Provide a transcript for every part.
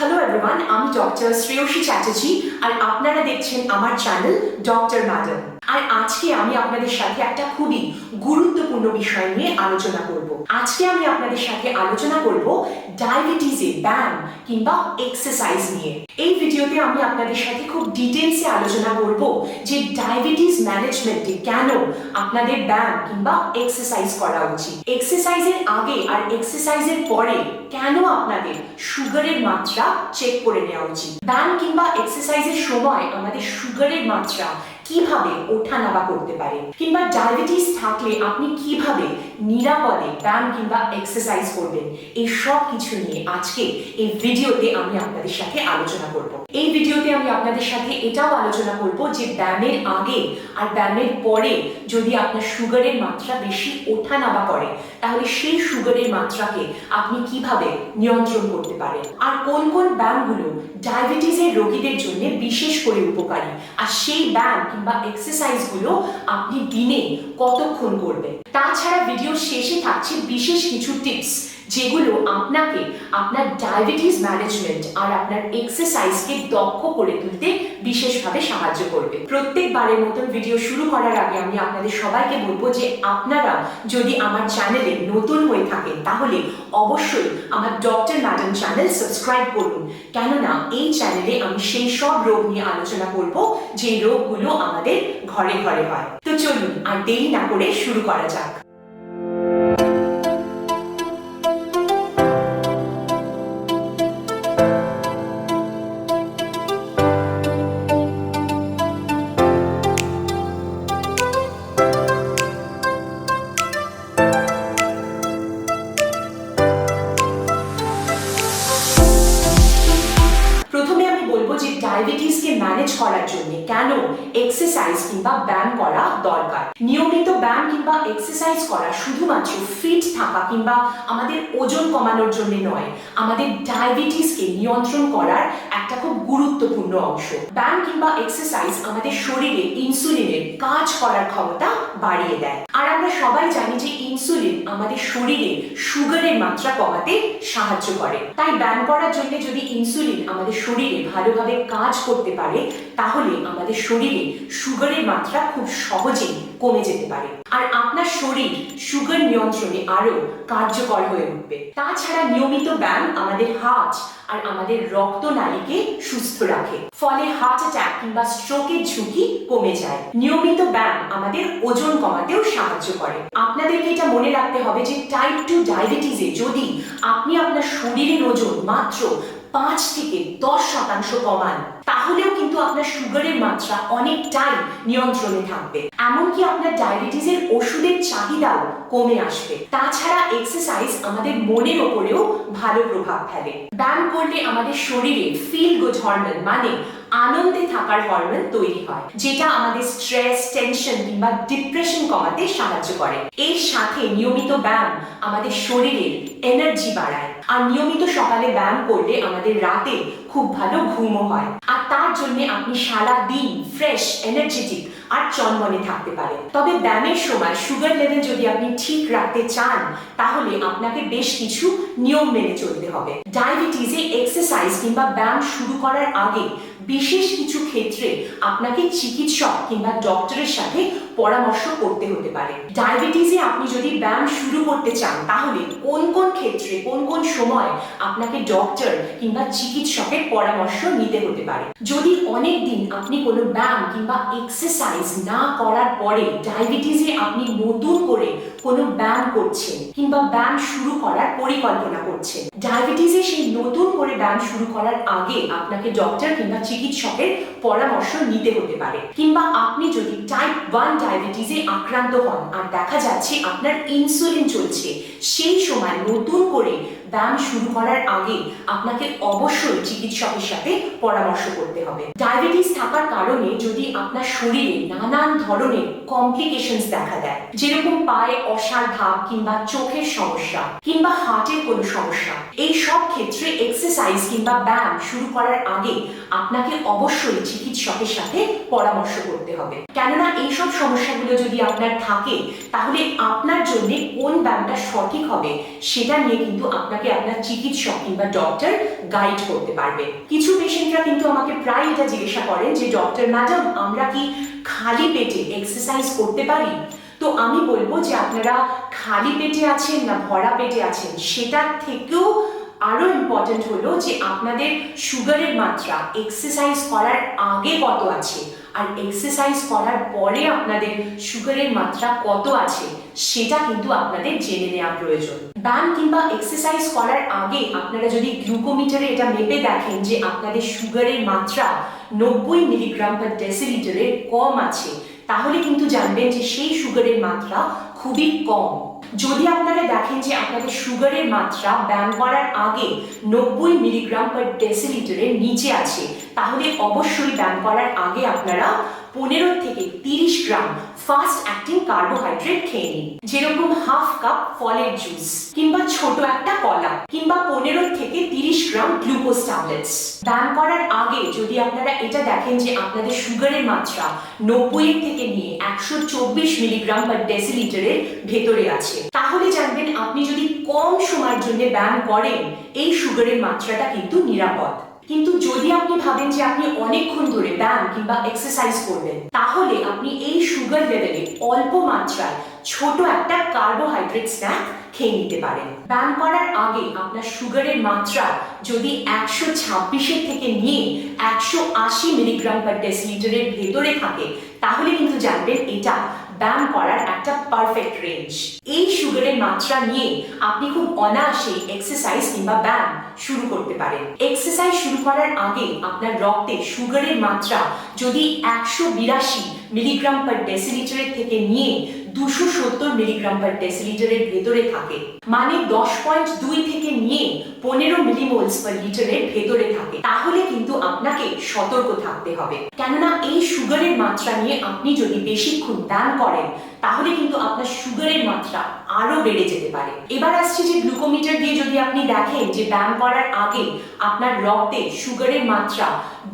Hello everyone আমি doctor Shreyashi Chatterjee আর আপনারা দেখছেন আমার চ্যানেল ডক্টর ম্যাডাম আর আজকে আমি আপনাদের সাথে একটা খুবই গুরুত্বপূর্ণ বিষয় নিয়ে আলোচনা করব। আজকে আমি আপনাদের সাথে আলোচনা করব ডায়াবেটিসে ব্যায়াম কিংবা এক্সারসাইজ নিয়ে। এই ভিডিওতে আমি আপনাদের সাথে খুব ডিটেলসে আলোচনা করব যে ডায়াবেটিস ম্যানেজমেন্টে কেন আপনাদের ব্যায়াম কিংবা এক্সারসাইজ করা উচিত। এক্সারসাইজের আগে আর এক্সারসাইজের পরে কেন আপনাদের সুগারের মাত্রা চেক করে নেওয়া উচিত? ব্যায়াম কিংবা এক্সারসাইজের সময় আমাদের সুগারের মাত্রা কীভাবে ওঠানামা করতে পারে? কিংবা ডায়াবেটিস থাকলে আপনি কীভাবে নিরাপদে ব্যায়াম কিংবা এক্সারসাইজ করবেন? এই সব কিছু নিয়ে আজকে এই ভিডিওতে আমি আপনাদের সাথে আলোচনা করব। এই ভিডিওতে আমি আপনাদের সাথে এটাও আলোচনা করব যে ব্যায়ামের আগে আর ব্যায়ামের পরে যদি আপনার সুগারের মাত্রা বেশি ওঠানামা করে, তাহলে সেই সুগারের মাত্রাকে আপনি কীভাবে নিয়ন্ত্রণ করতে পারেন? আর কোন কোন ব্যায়ামগুলো ডায়াবেটিসের রোগীদের জন্য বিশেষ করে উপকারী? আর সেই ব্যায়াম কিংবা এক্সারসাইজগুলো আপনি দিনে কতক্ষণ করবেন? তাছাড়া ভিডিও শেষে থাকছে বিশেষ কিছু টিপস যেগুলো আপনাকে আপনার ডায়াবেটিস ম্যানেজমেন্ট আর আপনার এক্সারসাইজকে দক্ষ করে তুলতে বিশেষভাবে সাহায্য করবে। প্রত্যেকবারের মতন ভিডিও শুরু করার আগে আমি আপনাদের সবাইকে বলব যে আপনারা যদি আমার চ্যানেলে নতুন হয়ে থাকেন, তাহলে অবশ্যই আমার ডক্টর ম্যাডাম চ্যানেল সাবস্ক্রাইব করুন। কেননা এই চ্যানেলে আমি সেই সব রোগ নিয়ে আলোচনা করব, যে রোগগুলো আমাদের ঘরে ঘরে হয়। তো চলুন আর দেরি না করে শুরু করা যাক। যে ডায়াবেটিসকে ম্যানেজ করার জন্য কেন এক্সারসাইজ কিংবা ব্যায়াম করা দরকার। নিয়মিত ব্যায়াম কিংবা এক্সারসাইজ করা শুধুমাত্র ফিট থাকা কিংবা আমাদের ওজন কমানোর জন্য নয়, আমাদের ডায়াবেটিসকে নিয়ন্ত্রণ করার একটা খুব গুরুত্বপূর্ণ অংশ। ব্যায়াম কিংবা এক্সারসাইজ আমাদের শরীরে ইনসুলিনের কাজ করার ক্ষমতা বাড়িয়ে দেয়। আর আমরা সবাই জানি যে ইনসুলিন আমাদের শরীরে সুগারের মাত্রা কমাতে সাহায্য করে। তাই ব্যায়াম করার জন্য যদি ইনসুলিন আমাদের শরীরে ভালোভাবে কাজ করতে পারে, তাহলে আমাদের শরীরে সুগারের মাত্রা খুব সহজেই কমে যেতে পারে। আর আপনার শরীর সুগার নিয়ন্ত্রণে আরও কার্যকর হয়ে উঠবে। তাছাড়া নিয়মিত ব্যায়াম আমাদের হার্ট আর আমাদের রক্তনালীকে সুস্থ রাখে। ফলে হার্ট অ্যাটাক কিংবা স্ট্রোকের ঝুঁকি কমে যায়। নিয়মিত ব্যায়াম আমাদের ওজন কমাতেও সাহায্য করে। আপনাদেরকে এটা মনে রাখতে হবে যে টাইপ টু ডায়াবেটিসে যদি আপনি আপনার শরীরের ওজন মাত্র পাঁচ থেকে দশ শতাংশ কমান, তাহলেও কিন্তু আপনার সুগারের মাত্রা অনেকটাই নিয়ন্ত্রণে থাকবে। এমনকি আপনার ডায়াবেটিসের ওষুধের চাহিদাও কমে আসবে। তাছাড়া এক্সারসাইজ আমাদের মনের ওপরেও ভালো প্রভাব ফেলে। ব্যায়াম করলে আমাদের শরীরে ফিল গুড হরমোন মানে আনন্দে থাকার হরমোন তৈরি হয়, যেটা আমাদের স্ট্রেস টেনশন কিংবা ডিপ্রেশন কমাতে সাহায্য করে। এর সাথে নিয়মিত ব্যায়াম আমাদের শরীরের এনার্জি বাড়ায়। আর নিয়মিত সকালে ব্যায়াম করলে আমাদের রাতে খুব ভালো ঘুমও হয়। আর তার জন্য আপনি সারা দিন ফ্রেশ এনার্জেটিক আর চনমনে থাকতে পারে তবে ব্যায়ামের সময় সুগার লেভেল যদি আপনি ঠিক রাখতে চান, তাহলে আপনাকে বেশ কিছু নিয়ম মেনে চলতে হবে। ডায়াবেটিসে এক্সারসাইজ কিংবা ব্যায়াম শুরু করার আগে বিশেষ কিছু ক্ষেত্রে আপনাকে চিকিৎসক কিংবা ডক্টরের সাথে পরামর্শ করতে হতে পারে। ডায়াবেটিসে আপনি যদি ব্যায়াম শুরু করতে চান, তাহলে কোন কোন ক্ষেত্রে, কোন কোন সময় আপনাকে ডক্টর কিংবা চিকিৎসকের পরামর্শ নিতে হতে পারে? যদি অনেক দিন আপনি কোনো ব্যায়াম কিংবা এক্সারসাইজ না করার পরে ডায়াবেটিসে আপনি নতুন করে কোনো ব্যায়াম করছেন কিংবা ব্যায়াম শুরু করার পরিকল্পনা করছেন, ডায়াবেটিসে সেই নতুন করে ব্যায়াম শুরু করার আগে আপনাকে ডক্টর কিংবা চিকিৎসকের পরামর্শ নিতে হতে পারে। কিংবা আপনি যদি টাইপ ওয়ান ডায়াবেটিসে আক্রান্ত হন। আর দেখা যাচ্ছে আপনার ইনসুলিন চলছে। সেই সময় নতুন করে ব্যায়াম শুরু করার আগে আপনাকে অবশ্যই চিকিৎসকের সাথে পরামর্শ করতে হবে। ডায়াবেটিস থাকার কারণে যদি আপনার শরীরে নানান ধরনের কমপ্লিকেশনস দেখা দেয়, যেরকম পায়ে অসার ভাব কিংবা চোখের সমস্যা কিংবা হার্টের কোনো সমস্যা, এই সব ক্ষেত্রে এক্সারসাইজ কিংবা ব্যায়াম শুরু করার আগে আপনাকে অবশ্যই চিকিৎসকের সাথে পরামর্শ করতে হবে। কেননা এইসব সমস্যাগুলো যদি আপনার থাকে, তাহলে আপনার জন্য কোন ব্যায়ামটা সঠিক হবে, সেটা নিয়ে কিন্তু আপনাকে আপনার চিকিৎসক কিংবা ডক্টর গাইড করতে পারবে। কিছু পেশেন্টরা কিন্তু আমাকে প্রায় এটা জিজ্ঞাসা করেন যে ডক্টর ম্যাডাম আমরা কি খালি পেটে এক্সারসাইজ করতে পারি? তো আমি বলব যে, আপনারা খালি পেটে আছেন না ভরা পেটে আছেন, সেটার থেকেও আরও ইম্পর্টেন্ট হলো যে, আপনাদের সুগারের মাত্রা এক্সারসাইজ করার আগে কত আছে, আর এক্সারসাইজ করার পরে আপনাদের সুগারের মাত্রা কত আছে, সেটা কিন্তু আপনাদের জেনে নেওয়া প্রয়োজন। ব্যায়াম কিংবা এক্সারসাইজ করার আগে আপনারা যদি গ্লুকোমিটারে এটা মেপে দেখেন যে আপনাদের সুগারের মাত্রা নব্বই মিলিগ্রাম পার ডেসিলিটারের কম আছে, তাহলে কিন্তু জানবেন যে সেই সুগারের মাত্রা খুবই কম। যদি আপনারা দেখেন যে আপনাদের সুগারের মাত্রা ব্যায়াম করার আগে নব্বই মিলিগ্রাম পার ডেসিলিটারের নিচে আছে, তাহলে অবশ্যই ব্যায়াম করার আগে আপনারা পনেরো থেকে তিরিশ গ্রাম ফাস্ট অ্যাক্টিং কার্বোহাইড্রেট খেয়ে নিন। যেরকম হাফ কাপ ফলের জুস কিংবা ছোট একটা কলা, কিংবা পনেরো থেকে তিরিশ গ্রাম গ্লুকোজ ট্যাবলেটস ব্যায়াম করার আগে যদি আপনারা এটা দেখেন যে আপনাদের সুগারের মাত্রা নব্বই থেকে নিয়ে একশো চব্বিশ মিলিগ্রাম পার ডেসিলিটারের ভেতরে আছে। তাহলে জানবেন আপনি যদি কম সময়ের জন্য ব্যায়াম করেন, এই সুগারের মাত্রাটা কিন্তু নিরাপদ। কিন্তু যদি আপনি ভাবেন যে আপনি অনেকক্ষণ ধরে ব্যায়াম কিংবা এক্সারসাইজ করবেন, তাহলে আপনি এই সুগার লেভেলে অল্প মাত্রায় ছোট একটা কার্বোহাইড্রেট স্ন্যাক খেয়ে নিতে পারেন। ব্যায়াম করার আগে আপনার সুগারের মাত্রা যদি একশো ছাব্বিশের থেকে নিয়ে একশো আশি মিলিগ্রাম পার ডেসিলিটারের ভেতরে থাকে, তাহলে কিন্তু জানবেন এটা ব্যায়াম করার একটা পারফেক্ট রেঞ্জ এই সুগারের মাত্রা নিয়ে আপনি খুব অনায়াসে এক্সারসাইজ কিংবা ব্যায়াম শুরু করতে পারেন। এক্সারসাইজ শুরু করার আগে আপনার রক্তে সুগারের মাত্রা যদি একশো বিরাশি মিলিগ্রাম পার ডেসিলিটারের থেকে নিয়ে দুশো সত্তর মিলিগ্রাম পার ডেসিলিটারের ভেতরে থাকে। মানে দশ পয়েন্ট দুই থেকে নিয়ে পনেরো মিলিমোলস পার লিটারের ভেতরে থাকে। তাহলে কিন্তু আপনাকে সতর্ক থাকতে হবে। কেননা এই সুগারের মাত্রা নিয়ে আপনি যদি বেশিক্ষণ দান করেন তাহলে কিন্তু আপনার সুগারের মাত্রা আরও বেড়ে যেতে পারে। এবার আসছে যে গ্লুকোমিটার দিয়ে যদি আপনি দেখেন যে ব্যায়াম করার আগে আপনার রক্তে সুগারের মাত্রা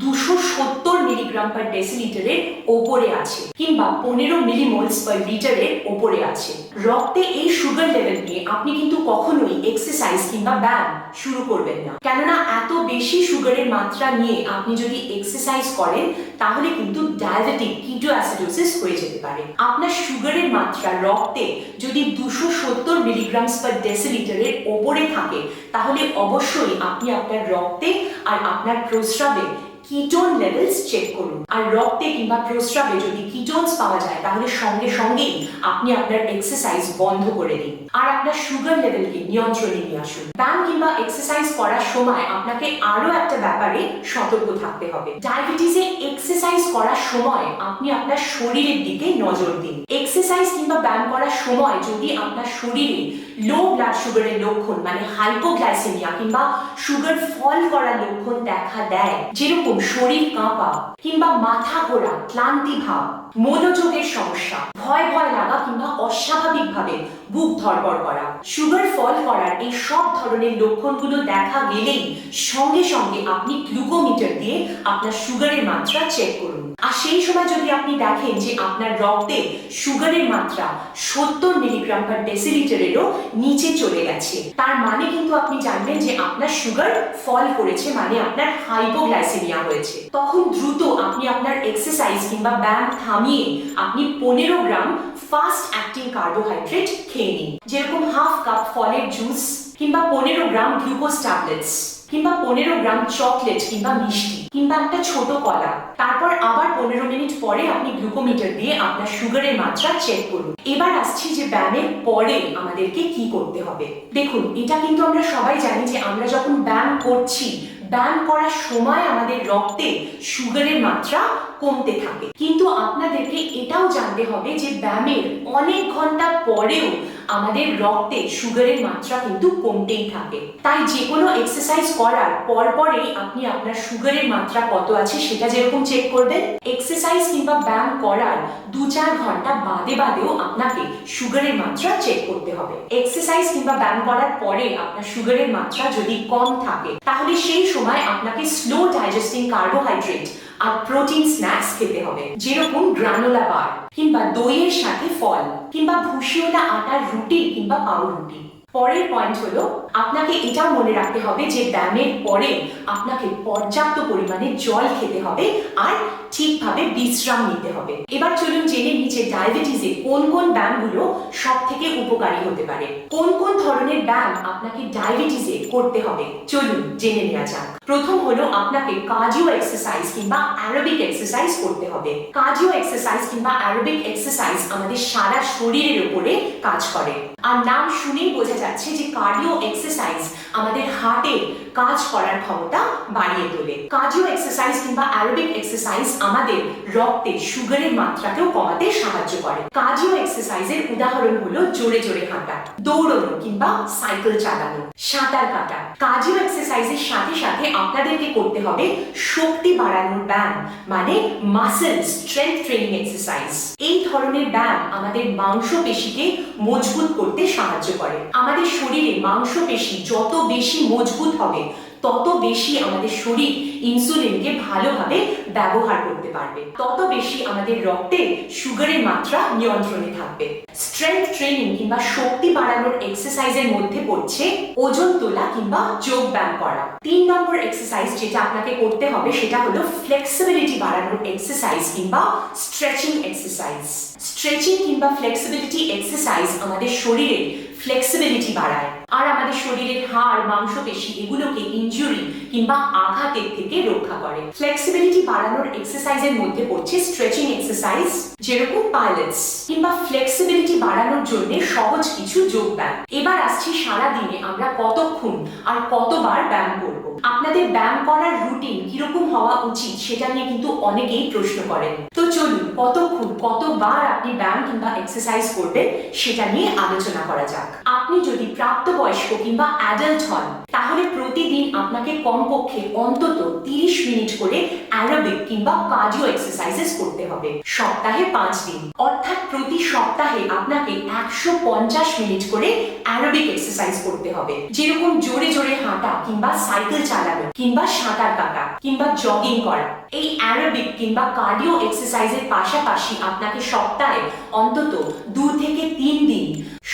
দুশো সত্তর মিলিগ্রাম পার ডেসিলিটারের ওপরে আছে কিংবা পনেরো মিলিমোলস পার লিটারের ওপরে আছে। রক্তে এই সুগার লেভেল নিয়ে আপনি কিন্তু কখনোই এক্সারসাইজ কিংবা ব্যায়াম শুরু করবেন না। কেননা এত বেশি সুগারের মাত্রা নিয়ে আপনি যদি এক্সারসাইজ করেন, তাহলে কিন্তু ডায়াবেটিক কিটো অ্যাসিডোসিস হয়ে যেতে পারে। আপনার সুগারের মাত্রা রক্তে যদি দুশো সত্তর মিলিগ্রামস পার ডেসিলিটারের ওপরে থাকে, তাহলে অবশ্যই আপনি আপনার রক্তে আর আপনার প্রস্রাবে কিটোন লেভেলস চেক করুন। আর রক্তে কিংবা প্রস্রাবে যদি কিটোনস পাওয়া যায়, তাহলে সঙ্গে সঙ্গেই আপনি আপনার এক্সারসাইজ বন্ধ করে দিন। আর আপনার সুগার লেভেলকে নিয়ন্ত্রণে নিয়ে আসুন। ব্যায়াম কিংবা এক্সারসাইজ করার সময় আপনাকে আরও একটা ব্যাপারে সতর্ক থাকতে হবে। ডায়াবেটিসে এক্সারসাইজ করার সময় আপনি আপনার শরীরের দিকে নজর দিন। এক্সারসাইজ কিংবা ব্যায়াম করার সময় যদি আপনার শরীরে লো ব্লাড সুগারের লক্ষণ মানে হাইপোগ্লাইসেমিয়া কিংবা সুগার ফল করার লক্ষণ দেখা দেয়, যেরকম শরীর কাঁপা কিংবা মাথা ঘোরা ক্লান্তি ভাব মনোযোগের সমস্যা ভয় ভয় লাগা কিংবা অস্বাভাবিকভাবে বুক ধরপড় করা। সুগার ফল করার এই সব ধরনের লক্ষণগুলো দেখা গেলেই সঙ্গে সঙ্গে আপনি গ্লুকোমিটার দিয়ে আপনার সুগারের মাত্রা চেক করুন। আর সেই সময় যদি আপনি দেখেন যে আপনার রক্তে সুগারের মাত্রা সত্তর মিলিগ্রাম পার ডেসিলিটারেরও নিচে চলে গেছে, তার মানে কিন্তু আপনি জানবেন যে আপনার সুগার ফল করেছে মানে আপনার হাইপোগ্লাইসেমিয়া হয়েছে। তখন দ্রুত আপনি আপনার এক্সারসাইজ কিংবা ব্যায়াম থামিয়ে আপনি পনেরো গ্রাম ফাস্ট অ্যাক্টিং কার্বোহাইড্রেট খেয়ে যেরকম হাফ কাপ ফলের জুস কিংবা পনেরো গ্রাম গ্লুকোজ ট্যাবলেটস কিংবা পনেরো গ্রাম চকলেট কিংবা মিষ্টি, কিংবা একটা ছোট কলা। তারপর আবার পনেরো মিনিট পরে আপনি গ্লুকোমিটার দিয়ে আপনার সুগারের মাত্রা চেক করুন। এবার আসছি যে ব্যায়ামের পরে আমাদেরকে কি করতে হবে। দেখুন, এটা কিন্তু আমরা সবাই জানি যে আমরা যখন ব্যায়াম করছি ব্যায়াম করার সময় আমাদের রক্তে সুগারের মাত্রা কমতে থাকে। কিন্তু আপনাদেরকে এটাও জানতে হবে যে ব্যায়ামের অনেক ঘণ্টা পরেও আমাদের রক্তে সুগারের মাত্রা কিন্তু কমতেই থাকে। তাই যে কোনো এক্সারসাইজ করার পর পরেই আপনি আপনার সুগারের মাত্রা কত আছে সেটা যেরকম চেক করবেন। এক্সারসাইজ কিংবা ব্যায়াম করার দু চার ঘণ্টা বাদে বাদেও আপনাকে সুগারের মাত্রা চেক করতে হবে। এক্সারসাইজ কিংবা ব্যায়াম করার পরে আপনার সুগারের মাত্রা যদি কম থাকে, তাহলে সেই সময় আপনাকে স্লো ডাইজেস্টিং কার্বোহাইড্রেট আর প্রোটিন স্ন্যাক্স খেতে হবে, যেরকম গ্রানোলা বার কিংবা দইয়ের সাথে ফল, কিংবা ভুসিওলা আটার রুটি, কিংবা পাউরুটি। পরের পয়েন্ট হলো, আপনাকে এটা মনে রাখতে হবে যে ব্যায়ামের পরে আপনাকে পর্যাপ্ত পরিমাণে জল খেতে হবে, আর ঠিকভাবে বিশ্রাম নিতে হবে। এবার চলুন জেনে নিচে ডায়াবেটিসে কোন কোন ব্যায়ামগুলো সব থেকে উপকারী হতে পারে। কোন কোন ধরনের ব্যায়াম আপনাকে ডায়াবেটিসে করতে হবে? চলুন জেনে নেওয়া যাক। প্রথম হলো আপনাকে কার্ডিও এক্সারসাইজ কিংবা অ্যারোবিক এক্সারসাইজ করতে হবে। কার্ডিও এক্সারসাইজ কিংবা অ্যারোবিক এক্সারসাইজ আমাদের সারা শরীরের উপরে কাজ করে। আর নাম শুনেই বোঝা যাচ্ছে যে কার্ডিও এক্সারসাইজ আমাদের হার্টের কাজ করার ক্ষমতা বাড়িয়ে তোলে। কার্ডিও এক্সারসাইজ কিংবা অ্যারোবিক এক্সারসাইজ আমাদের রক্তে, সুগারের মাত্রাকেও কমাতে সাহায্য করে। কার্ডিও এক্সারসাইজের উদাহরণ হলো জোরে জোরে হাঁটা দৌড়ানো কিংবা সাইকেল চালানো, সাঁতার কাটা। কার্ডিও এক্সারসাইজের সাথে সাথে আপনাদেরকে করতে হবে শক্তি বাড়ানোর ব্যায়াম মানে মাসেল স্ট্রেংথ ট্রেনিং এক্সারসাইজ এই ধরনের ব্যায়াম আমাদের মাংসপেশিকে মজবুত করতে সাহায্য করে। আমাদের শরীরে মাংসপেশি যত বেশি মজবুত হবে তত বেশি আমাদের শরীর ইনসুলিনকে ভালোভাবে ব্যবহার করতে পারবে। তত বেশি আমাদের রক্তে সুগারের মাত্রা নিয়ন্ত্রণে থাকবে। স্ট্রেংথ ট্রেনিং কিংবা শক্তি বাড়ানোর এক্সারসাইজের মধ্যে পড়ছে ওজন তোলা কিংবা যোগ ব্যায়াম করা। তিন নম্বর এক্সারসাইজ যেটা আপনাকে করতে হবে সেটা হলো ফ্লেক্সিবিলিটি বাড়ানোর এক্সারসাইজ কিংবা স্ট্রেচিং এক্সারসাইজ স্ট্রেচিং কিংবা ফ্লেক্সিবিলিটি এক্সারসাইজ আমাদের শরীরের ফ্লেক্সিবিলিটি বাড়ায়। আর আমাদের শরীরের হাড় মাংসপেশি এগুলোকে ইনজুরি কিংবা আঘাতের থেকে রক্ষা করে। ফ্লেক্সিবিলিটি বাড়ানোর এক্সারসাইজের মধ্যে পড়ছে স্ট্রেচিং এক্সারসাইজ যেরকম পাইলেটস কিংবা ফ্লেক্সিবিলিটি বাড়ানোর জন্য সহজ কিছু যোগ ব্যায়াম। এবার আসছি সারা দিনে আমরা কতক্ষণ আর কতবার ব্যায়াম করব। আপনাদের ব্যায়াম করার রুটিন কীরকম হওয়া উচিত সেটা নিয়ে কিন্তু অনেকেই প্রশ্ন করেন। তো চলুন, কতক্ষণ, কতবার আপনি ব্যায়াম কিংবা এক্সারসাইজ করবেন সেটা নিয়ে আলোচনা করা যাক। আপনি যদি প্রাপ্তবয়স্ক কিংবা অ্যাডাল্ট হন তাহলে প্রতিদিন আপনাকে কমপক্ষে অন্তত তিরিশ মিনিট করে অ্যারোবিক কিংবা কার্ডিও এক্সারসাইজেস করতে হবে। সপ্তাহে পাঁচ দিন। অর্থাৎ প্রতি সপ্তাহে আপনাকে একশো পঞ্চাশ মিনিট করে অ্যারোবিক এক্সারসাইজ করতে হবে। যেরকম জোরে জোরে হাঁটা কিংবা সাইকেল চালানো কিংবা সাঁতার কাটা কিংবা জগিং করা। এই অ্যারোবিক কিংবা কার্ডিও এক্সারসাইজের পাশাপাশি আপনাকে সপ্তাহে অন্তত দু থেকে তিন দিন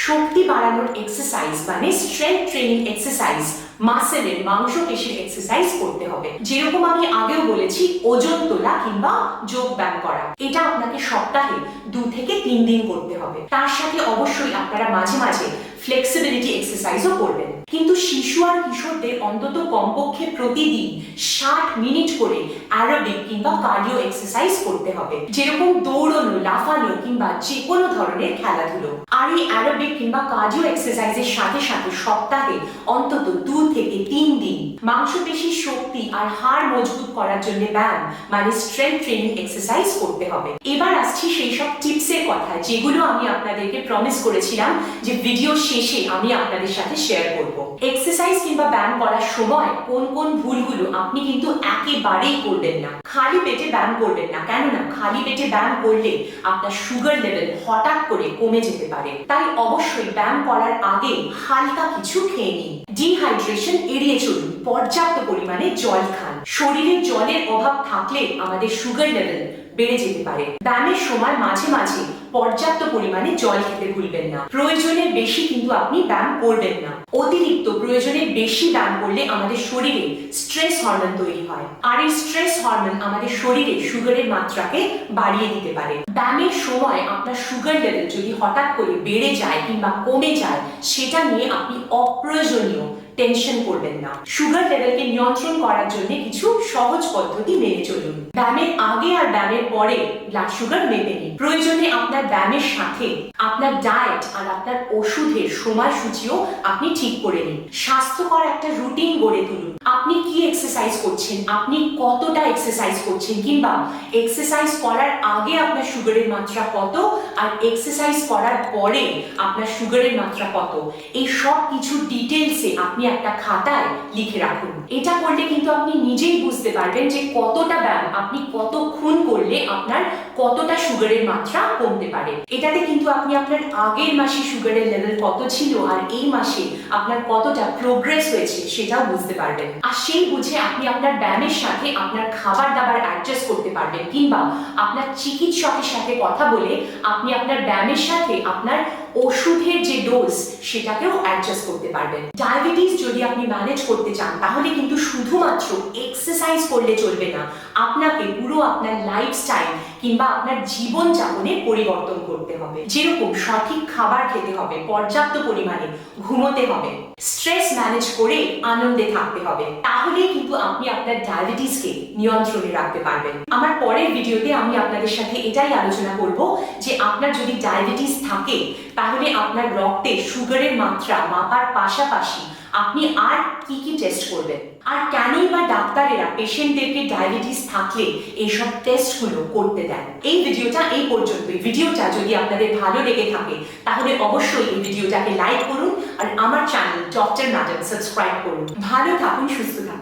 শক্তি বাড়ানোর এক্সারসাইজ মানে স্ট্রেংথ ট্রেনিং এক্সারসাইজ মাসেলের মাংস পেশির এক্সারসাইজ করতে হবে। যেরকম আমি আগেও বলেছি, ওজন তোলা কিংবা যোগ ব্যায়াম করা। এটা আপনাকে সপ্তাহে দু থেকে তিন দিন করতে হবে। তার সাথে অবশ্যই আপনারা মাঝে মাঝে ফ্লেক্সিবিলিটি এক্সারসাইজও করবেন। কিন্তু শিশু আর কিশোরদের অন্তত কমপক্ষে প্রতিদিন ষাট মিনিট করে অ্যারোবিক কিংবা কার্ডিও এক্সারসাইজ করতে হবে। যেরকম দৌড়ানো, লাফানো কিংবা যে কোনো ধরনের খেলাধুলো। আর এই অ্যারোবিক কিংবা কার্ডিও এক্সারসাইজের সাথে সাথে সপ্তাহে অন্তত দু থেকে তিন দিন মাংসপেশির শক্তি আর হাড় মজবুত করার জন্য ব্যায়াম মানে স্ট্রেংথ ট্রেনিং এক্সারসাইজ করতে হবে। এবার আসছি সেই সব টিপসের কথা, যেগুলো আমি আপনাদেরকে প্রমিস করেছিলাম যে ভিডিও শেষে আমি আপনাদের সাথে শেয়ার করব। এক্সারসাইজ কিংবা ব্যায়াম করার সময় কোন কোন ভুলগুলো আপনি কিন্তু একেবারেই করবেন না। খালি পেটে ব্যায়াম করবেন না। কেননা খালি পেটে ব্যায়াম করলে আপনার সুগার লেভেল হঠাৎ করে কমে যেতে পারে। তাই অবশ্যই ব্যায়াম করার আগে হালকা কিছু খেয়ে নিন। ডিহাইড্রেশন এড়িয়ে চলুন। পর্যাপ্ত পরিমাণে জল খান। শরীরে জলের অভাব থাকলে আমাদের সুগার লেভেল বেড়ে যেতে পারে। ব্যায়ামের সময় মাঝে মাঝে পর্যাপ্ত পরিমাণে জল খেতে ভুলবেন না। প্রয়োজনের বেশি কিন্তু আপনি ব্যায়াম করবেন না। অতিরিক্ত প্রয়োজনের বেশি ব্যায়াম করলে আমাদের শরীরে স্ট্রেস হরমোন তৈরি হয়। আর এই স্ট্রেস হরমোন আমাদের শরীরে সুগারের মাত্রাকে বাড়িয়ে দিতে পারে। ব্যায়ামের সময় আপনার সুগার লেভেল যদি হঠাৎ করে বেড়ে যায় কিংবা কমে যায়, সেটা নিয়ে আপনি অপ্রয়োজনীয় টেনশন করবেন না। সুগার লেভেলকে নিয়ন্ত্রণ করার জন্য কিছু সহজ পদ্ধতি মেনে চলুন। ব্যায়ামের আগে আর ব্যায়ামের পরে ব্লাড সুগার মেপে নিন। প্রয়োজনে আপনার ব্যায়ামের সাথে আপনার ডায়েট আর আপনার ওষুধের সময়সূচিও আপনি ঠিক করে নিন। স্বাস্থ্যকর একটা রুটিন গড়ে তুলুন। আপনি কি এক্সারসাইজ করছেন? আপনি কতটা এক্সারসাইজ করছেন? কিংবা এক্সারসাইজ করার আগে আপনার সুগারের মাত্রা কত? আর এক্সারসাইজ করার পরে আপনার সুগারের মাত্রা কত? এই সব কিছু ডিটেলসে আপনি একটা খাতায় লিখে রাখুন। এটা করলে কিন্তু আপনি নিজেই বুঝতে পারবেন যে কতটা ব্যায়াম আপনি কতক্ষণ করলে আপনার কতটা সুগারের মাত্রা কমতে পারে। এটাতে কিন্তু আপনি আপনার আগের মাসে সুগারের লেভেল কত ছিল আর এই মাসে আপনার কতটা প্রোগ্রেস হয়েছে সেটাও বুঝতে পারবেন। আর সেই বুঝে আপনি আপনার ব্যায়ামের সাথে আপনার খাবার দাবার অ্যাডজাস্ট করতে পারবেন। কিংবা আপনার চিকিৎসকের সাথে কথা বলে আপনি আপনার ব্যায়ামের সাথে আপনার ওষুধের যে ডোজ সেটাকেও অ্যাডজাস্ট করতে পারবেন। ডায়াবেটিস যদি আপনি ম্যানেজ করতে চান, তাহলে কিন্তু শুধুমাত্র এক্সারসাইজ করলে চলবে না। আপনাকে পুরো আপনার লাইফস্টাইল কিংবা আপনার জীবনযাপনে পরিবর্তন করতে হবে। যেরকম সঠিক খাবার খেতে হবে, পর্যাপ্ত পরিমাণে ঘুমোতে হবে স্ট্রেস ম্যানেজ করে আনন্দে থাকতে হবে, তাহলেই কিন্তু আপনি আপনার ডায়াবেটিসকে নিয়ন্ত্রণে রাখতে পারবেন। আমার পরের ভিডিওতে আমি আপনাদের সাথে এটাই আলোচনা করব যে আপনার যদি ডায়াবেটিস থাকে, তাহলে আপনার রক্তে সুগারের মাত্রা মাপার পাশাপাশি আপনি আর কি কি টেস্ট করবেন? আর কেনই বা ডাক্তারেরা পেশেন্টদেরকে ডায়াবেটিস থাকলে এইসব টেস্টগুলো করতে দেন? এই ভিডিওটা এই পর্যন্তই। ভিডিওটা যদি আপনাদের ভালো লেগে থাকে, তাহলে অবশ্যই এই ভিডিওটাকে লাইক করুন আর আমার চ্যানেল ডক্টর ম্যাডাম সাবস্ক্রাইব করুন। ভালো থাকুন, সুস্থ থাকুন।